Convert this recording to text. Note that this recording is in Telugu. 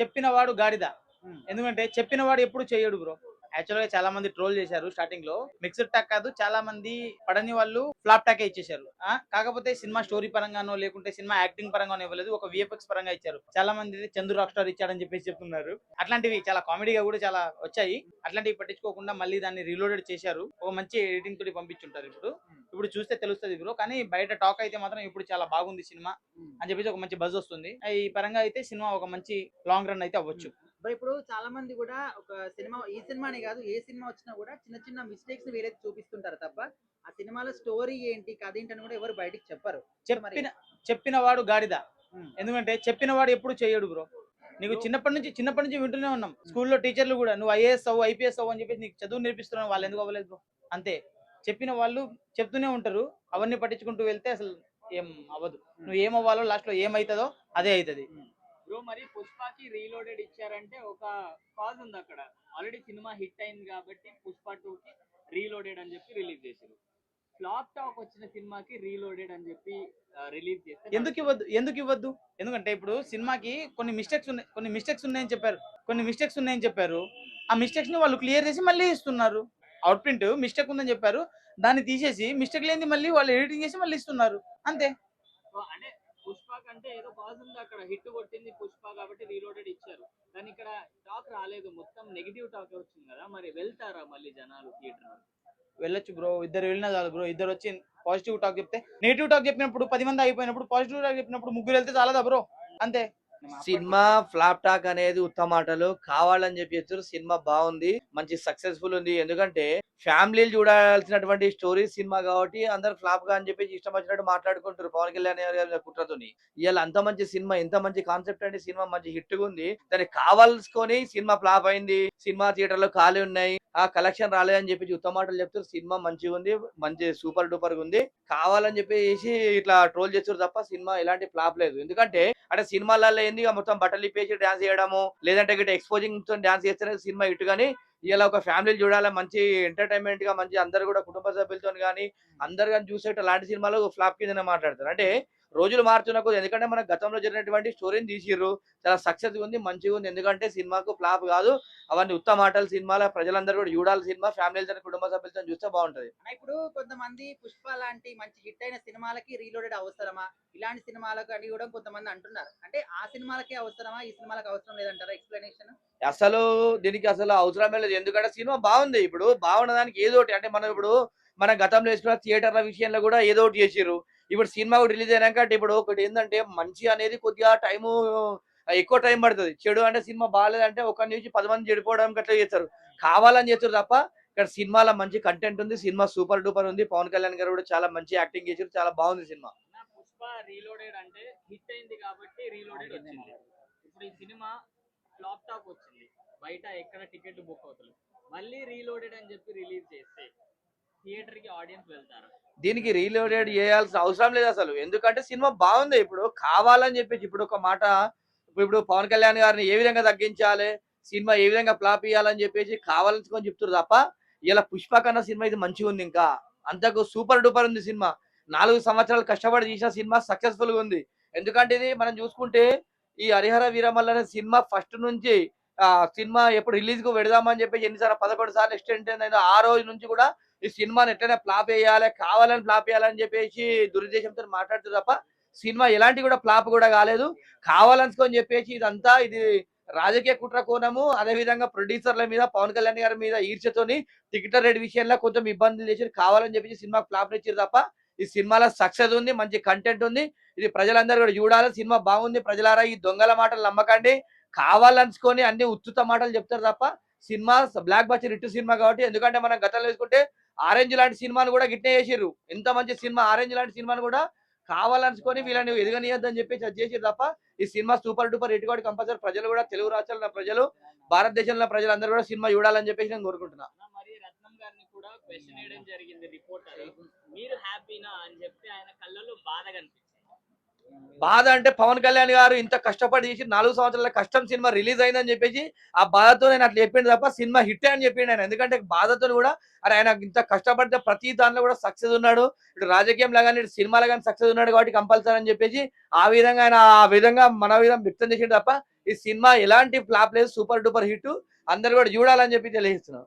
చెప్పిన వాడు గాడిద ఎందుకంటే చెప్పిన వాడు ఎప్పుడు చేయడు బ్రో. యాక్చువల్గా చాలా మంది ట్రోల్ చేశారు స్టార్టింగ్లో. మిక్స్డ్ టాక్ కాదు చాలా మంది పడని వాళ్ళు ఫ్లాప్ టాకే ఇచ్చేశారు. ఆ, కాకపోతే సినిమా స్టోరీ పరంగానో లేకుంటే సినిమా యాక్టింగ్ పరంగానో ఇవ్వలేదు ఒక విఎఫ్ఎక్స్ పరంగా ఇచ్చారు. చాలా మంది చంద్రు రాక్ స్టార్ ఇచ్చాడని చెప్పేసి చెప్తున్నారు. అట్లాంటివి చాలా కామెడీగా కూడా చాలా వచ్చాయి. అట్లాంటివి పట్టించుకోకుండా మళ్ళీ దాన్ని రీలోడెడ్ చేశారు. ఒక మంచి ఎడిటింగ్ తోటి పంపించుంటారు ఇప్పుడు. ఇప్పుడు చూస్తే తెలుస్తుంది బ్రో. కానీ బయట టాక్ అయితే మాత్రం ఇప్పుడు చాలా బాగుంది సినిమా అని చెప్పేసి ఒక మంచి బజ్ వస్తుంది. ఈ పరంగా అయితే సినిమా ఒక మంచి లాంగ్ రన్ అయితే అవ్వచ్చు. ఇప్పుడు చాలా మంది కూడా ఒక సినిమా ఈ సినిమానే కాదు ఏ సినిమా వచ్చినా కూడా చిన్న చిన్న మిస్టేక్స్ వేరైతే చూపిస్తుంటారు తప్ప ఆ సినిమాలో స్టోరీ ఏంటి కథ ఏంటని కూడా ఎవరు బయటికి చెప్పరు. చెప్పిన చెప్పిన వాడు గాడిద. ఎందుకంటే చెప్పిన వాడు ఎప్పుడు చేయడు బ్రో. నీకు చిన్నప్పటి నుంచి చిన్నప్పటి నుంచి వింటూనే ఉన్నాం. స్కూల్లో టీచర్లు కూడా నువ్వు ఐఏఎస్ అవ్వు ఐపీఎస్ అవ్వు అని చెప్పేసి నీకు చదువు నేర్పిస్తున్నావు వాళ్ళు ఎందుకు అవ్వలేదు బ్రో? అంతే. చెప్పిన వాళ్ళు చెప్తూనే ఉంటారు. అవన్నీ పట్టించుకుంటూ వెళ్తే అసలు ఏం అవ్వదు. నువ్వు ఏం అవ్వాలో లాస్ట్లో ఏమవుతుందో అదే అవుతుంది బ్రో మరి పుష్పకి రీలోడెడ్ ఇచ్చారంటే ఒక కాజ్ ఉంది అక్కడ. ఆల్రెడీ సినిమా హిట్ అయింది కాబట్టి పుష్ప టూ కి రీలోడెడ్ అని చెప్పి రిలీజ్ చేశారు. ఫ్లాప్ టాక్ వచ్చిన సినిమాకి రీలోడెడ్ అని చెప్పి రిలీజ్ చేస్తే ఎందుకు ఇవ్వద్దు? ఎందుకు ఇవ్వద్దు? ఎందుకంటే ఇప్పుడు సినిమాకి కొన్ని మిస్టేక్స్ ఉన్నాయి. కొన్ని మిస్టేక్స్ ఉన్నాయని చెప్పారు. కొన్ని మిస్టేక్స్ ఉన్నాయని చెప్పారు. ఆ మిస్టేక్స్ని వాళ్ళు క్లియర్ చేసి మళ్ళీ ఇస్తున్నారు. అవుట్ ప్రింట్ మిస్టేక్ ఉందని చెప్పారు. దాన్ని తీసేసి మిస్టేక్ లేని మళ్ళీ వాళ్ళు ఎడిటింగ్ చేసి మళ్ళీ ఇస్తున్నారు. అంతే. సో అంటే పుష్ప కంటే ఏదో కాజ్ ఉంది అక్కడ హిట్ కొట్టింది పుష్ప కాబట్టి రీలోడెడ్ ఇచ్చారు. కానీ ఇక్కడ టాక్ రాలేదు మొత్తం నెగిటివ్ టాక్ వచ్చింది కదా మరి వెళ్తారా మళ్ళీ జనాలు థియేటర్ వెళ్ళొచ్చు బ్రో ఇద్దరు వెళ్ళినా చాలు బ్రో ఇద్దరు వచ్చి పాజిటివ్ టాక్ చెప్తే నెగిటివ్ టాక్ చెప్పినప్పుడు పది మంది అయిపోయినప్పుడు పాజిటివ్ టాక్ చెప్పినప్పుడు ముగ్గురు వెళ్తే చాలదా బ్రో? అంతే. సినిమా ఫ్లాప్ టాక్ అనేది ఉత్తమ ఆటలు కావాలని చెప్పి చెప్తారు సినిమా బాగుంది. మంచి సక్సెస్ఫుల్ ఉంది. ఎందుకంటే ఫ్యామిలీలు చూడాల్సినటువంటి స్టోరీ సినిమా కాబట్టి అందరు ఫ్లాప్గా అని చెప్పి ఇష్టం వచ్చినట్టు మాట్లాడుకుంటారు. పవన్ కళ్యాణ్ కుట్రతోని. ఇవాళ అంత మంచి సినిమా ఎంత మంచి కాన్సెప్ట్ అంటే సినిమా మంచి హిట్గా ఉంది. దాన్ని కావాల్సుకొని సినిమా ఫ్లాప్ అయింది. సినిమా థియేటర్లో ఖాళీ ఉన్నాయి. ఆ కలెక్షన్ రాలేదని చెప్పి ఉత్తమ మాటలు చెప్తారు సినిమా మంచిగా ఉంది మంచి సూపర్ డూపర్గా ఉంది. కావాలని చెప్పేసి ఇట్లా ట్రోల్ చేస్తారు తప్ప సినిమా ఎలాంటి ఫ్లాప్ లేదు. ఎందుకంటే అంటే సినిమాలలో ఏంది మొత్తం బట్టలు ఇప్పేసి డాన్స్ చేయడము లేదంటే గిట్ట ఎక్స్పోజింగ్తో డాన్స్ చేస్తేనే సినిమా ఇటు కానీ ఇలా ఒక ఫ్యామిలీ చూడాలి మంచి ఎంటర్టైన్మెంట్గా మంచి అందరు కూడా కుటుంబ సభ్యులతో కానీ అందరు కానీ చూసేట అలాంటి సినిమాలు ఫ్లాప్ కింద మాట్లాడతారు. అంటే రోజులు మారుతున్న కొద్ది ఎందుకంటే మన గతంలో జరిగినటువంటి స్టోరీని తీసిర్రు. చాలా సక్సెస్ ఉంది మంచిగా ఉంది. ఎందుకంటే సినిమాకు ఫ్లాప్ కాదు. అవన్నీ ఉత్తమ మాటలు సినిమాల ప్రజలందరూ కూడా చూడాలి సినిమా ఫ్యామిలీలతో కుటుంబ సభ్యులతో చూస్తే బాగుంటది. ఇప్పుడు కొంతమంది పుష్ప లాంటి మంచి హిట్ అయిన సినిమాలకి రీలోడెడ్ అవసరమా? ఇలాంటి సినిమాలకు అని కూడా కొంతమంది అంటున్నారు. అంటే ఆ సినిమాలకే అవసరమా? ఈ సినిమాలకు అవసరం లేదంటారా? ఎక్స్ప్లెనేషన్ అసలు దీనికి అసలు అవసరమే లేదు. ఎందుకంటే సినిమా బాగుంది. ఇప్పుడు బాగున్నదానికి ఏదో ఒకటి. అంటే మనం ఇప్పుడు మన గతంలో వేసుకున్న థియేటర్ల విషయంలో కూడా ఏదో ఒకటి చేసిర్రు. ఇప్పుడు సినిమా రిలీజ్ అయినాక అంటే ఇప్పుడు ఒకటి ఏంటంటే మంచి అనేది కొద్దిగా టైము ఎక్కువ టైం పడుతుంది. చెడు అంటే సినిమా బాగాలేదంటే ఒక నుంచి పది మంది చెడిపోవడానికి అట్లా చేస్తారు. కావాలని చేస్తారు తప్ప ఇక్కడ సినిమాలో మంచి కంటెంట్ ఉంది సినిమా సూపర్ డూపర్ ఉంది. పవన్ కళ్యాణ్ గారు కూడా చాలా మంచి యాక్టింగ్ చేశారు చాలా బాగుంది సినిమా. పుష్ప రీలోడెడ్ అంటే హిట్ అయింది కాబట్టి రీలోడెడ్ వచ్చింది. ఇప్పుడు ఈ సినిమా ఫ్లాప్ టాక్ వచ్చింది. బయట ఎక్కడ టికెట్ బుక్ అవుతుంది మళ్ళీ రీలోడెడ్ అని చెప్పి రిలీజ్ చేస్తే థియేటర్కి ఆడియన్స్ వెళ్తారు? దీనికి రీలోడెడ్ చేయాల్సిన అవసరం లేదు అసలు. ఎందుకంటే సినిమా బాగుంది. ఇప్పుడు కావాలని చెప్పేసి ఇప్పుడు ఒక మాట ఇప్పుడు పవన్ కళ్యాణ్ గారిని ఏ విధంగా తగ్గించాలి సినిమా ఏ విధంగా ఫ్లాప్ ఇవ్వాలని చెప్పేసి కావాలని చెప్తారు తప్ప ఇలా పుష్ప కన్నా సినిమా ఇది మంచిగా ఉంది ఇంకా. అంతకు సూపర్ డూపర్ ఉంది సినిమా. నాలుగు సంవత్సరాలు కష్టపడి తీసిన సినిమా సక్సెస్ఫుల్గా ఉంది. ఎందుకంటే ఇది మనం చూసుకుంటే ఈ హరిహర వీరమల్ల అనే సినిమా ఫస్ట్ నుంచి సినిమా ఎప్పుడు రిలీజ్కు పెడదామని చెప్పేసి ఎన్నిసార్లు పదకొండు సార్లు ఎక్స్టెండ్ అయిందో ఆ రోజు నుంచి కూడా ఈ సినిమాని ఎట్లయినా ఫ్లాప్ వేయాలి కావాలని ఫ్లాప్ వేయాలని చెప్పేసి దురుద్దేశంతో మాట్లాడుతుంది తప్ప సినిమా ఎలాంటి కూడా ఫ్లాప్ కూడా కాలేదు. కావాలనుకొని చెప్పేసి ఇదంతా ఇది రాజకీయ కుట్ర కోణము అదే విధంగా ప్రొడ్యూసర్ల మీద పవన్ కళ్యాణ్ గారి మీద ఈర్చతోని టికెట్ రేట్ విషయంలో కొంచెం ఇబ్బందులు చేసి కావాలని చెప్పేసి సినిమా ఫ్లాప్ ఇచ్చారు తప్ప ఈ సినిమాలో సక్సెస్ ఉంది మంచి కంటెంట్ ఉంది. ఇది ప్రజలందరూ కూడా చూడాలి సినిమా బాగుంది ప్రజలారా ఈ దొంగల మాటలు నమ్మకండి. కావాలనుకొని అన్ని ఉత్తుత మాటలు చెప్తారు తప్ప సినిమా బ్లాక్ బస్టర్ ఇటు సినిమా కాబట్టి ఎందుకంటే మనం గతంలో వేసుకుంటే ఆరెంజ్ లాంటి సినిమాను కూడా గిట్నే చేసిర్రు. ఎంత మంచి సినిమా ఆరెంజ్ లాంటి సినిమాను కూడా కావాలనుకొని వీళ్ళని ఎదగనియద్దని చెప్పేసి అది చేసిర్రు తప్ప ఈ cinema super duper hit compulsory ప్రజలు కూడా తెలుగు రాష్ట్రాల ప్రజలు భారతదేశంలో ప్రజలందరూ కూడా సినిమా చూడాలని చెప్పేసి నేను కోరుకుంటున్నా. కూడా క్వశ్చన్ వేయడం జరిగింది రిపోర్టర్. మీరు హ్యాపీనా అని చెప్పి ఆయన కళ్ళలో బాధ కనిపించింది. బాధ అంటే పవన్ కళ్యాణ్ గారు ఇంత కష్టపడి చేసి నాలుగు సంవత్సరాల కష్టం సినిమా రిలీజ్ అయిందని చెప్పేసి ఆ బాధతో నేను అట్లా చెప్పిండు తప్ప సినిమా హిట్ అని చెప్పిండు ఆయన. ఎందుకంటే బాధతో కూడా అరే ఆయన ఇంత కష్టపడితే ప్రతి దానిలో కూడా సక్సెస్ ఉన్నాడు. ఇటు రాజకీయంలో కానీ ఇటు సినిమాలో కానీ సక్సెస్ ఉన్నాడు కాబట్టి కంపల్సరీ అని చెప్పేసి ఆ విధంగా ఆయన ఆ విధంగా మన విధంగా వ్యక్తం చేసిండు తప్ప ఈ సినిమా ఎలాంటి ఫ్లాప్ లేదు సూపర్ డూపర్ హిట్. అందరు కూడా చూడాలని చెప్పి తెలియజేస్తున్నాం.